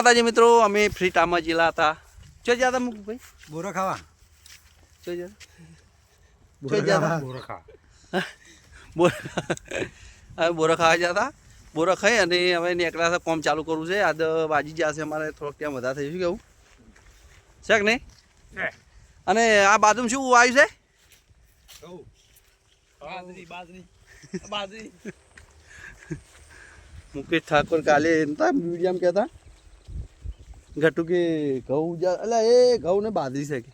માતાજી મિત્રો? અમે ફ્રી ટાઈમમાં જેલા હતા. ચો જ્યાં હતા મુકુભાઈ બોરો ખાવા. ચો જ્યાં? બોરો ચો જ્યાં? હતા બોરો ખાવા. બોર બોરો ખાવા ગયા હતા? બોરો ખાઈ અને હવે નીકળ્યા હતા કોમ ચાલુ કરવું છે. આજ બાજી જશે અમારે થોડોક ટાઈમ વધારે થઈ શું કેવું? છે કે નહીં? અને આ બાજુમાં શું આવ્યું છે? બાજરી બાજરી બાજરી. મુકેશ ઠાકોર કાલે મીડિયામાં કહેતા. ઘટુ કે ઘઉં એટલે એ ઘઉં ને બાંધી શકે કે.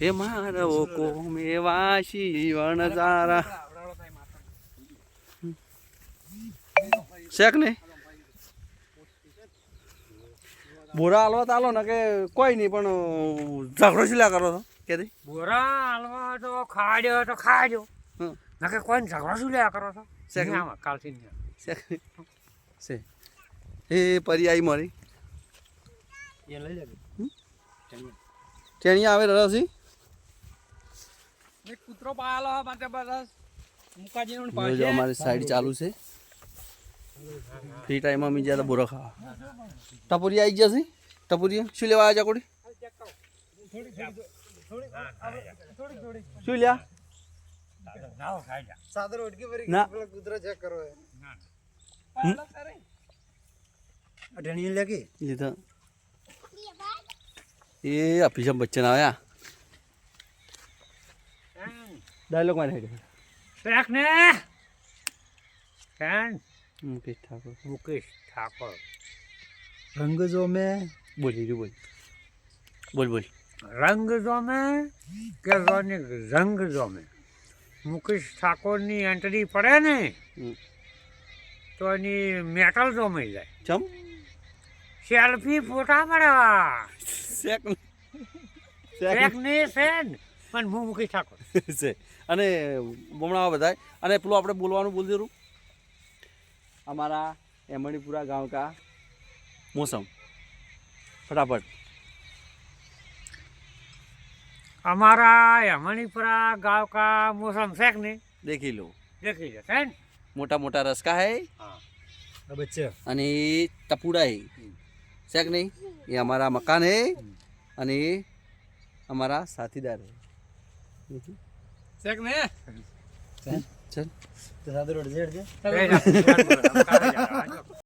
હે મારો કોમ એવા શિવણ તારા. શેક ને? બોરા હાલવા તાલો ને કે કોઈ નહીં પણ ઝઘડો શું લ્યા કરો છો? કે દી બોરા હાલવા તો ખાડ્યો તો ખાડ્યો. નકે કોઈ ઝઘડો શું લ્યા કરો છો? શેક. આમાં, કાલથી નહીં. શેક. એ પરી આવી મારી. ટેણી આવે રસી કૂતરો પાયેલો માટે બસ. મુકાજીનું જો અમારી સાઈડ ચાલુ છે. ફ્રી ટાઈમમાં અમે જ્યાં બોરો ખાવા. ટપુરી આવી જશે ટપુરી શું લેવા આવ્યા કોડી શું લ્યા? નાવ ખાઈ જા સાદર ઓટકી ભરી કૂતરો ચેક કરો? અઢણી લેગી લીધા એ અભિષમ બચ્ચન આવ્યા ડાયલોગ મારે હેડે શેખ ને કેન મુકેશ ઠાકોર મુકેશ ઠાકોર રંગ જો મે બોલી બોલ બોલ બોલ રંગ જોમે કે જોને રંગ જોમે મુકેશ ઠાકોરની એન્ટ્રી પડે ને. તો એની મેટલ જોમાઈ જાય ચમ સેલ્ફી ફોટા પડ્યા શેક શેક નહીં સેન પણ હું મૂકી ઠાકોર. છે. અને બમણાવા બધાય. અને પેલું આપણે બોલવાનું બોલ જરૂર અમારા એમણીપુરા ગામ કા મોસમ. ફટાફટ. અમારા યમણીપુરા गांव કા મોસમ છે કે નહીં? દેખી લો. દેખી લો સાહેબ મોટા મોટા રસકા હે. હા. બચ્ચા. અને તપુડા હે. છે કે નહીં? એ અમારા મકાન હે અને એ અમારા સાથીદાર હે. છે નહીં? ચલ. ચલ. દાદરો ડેડ છે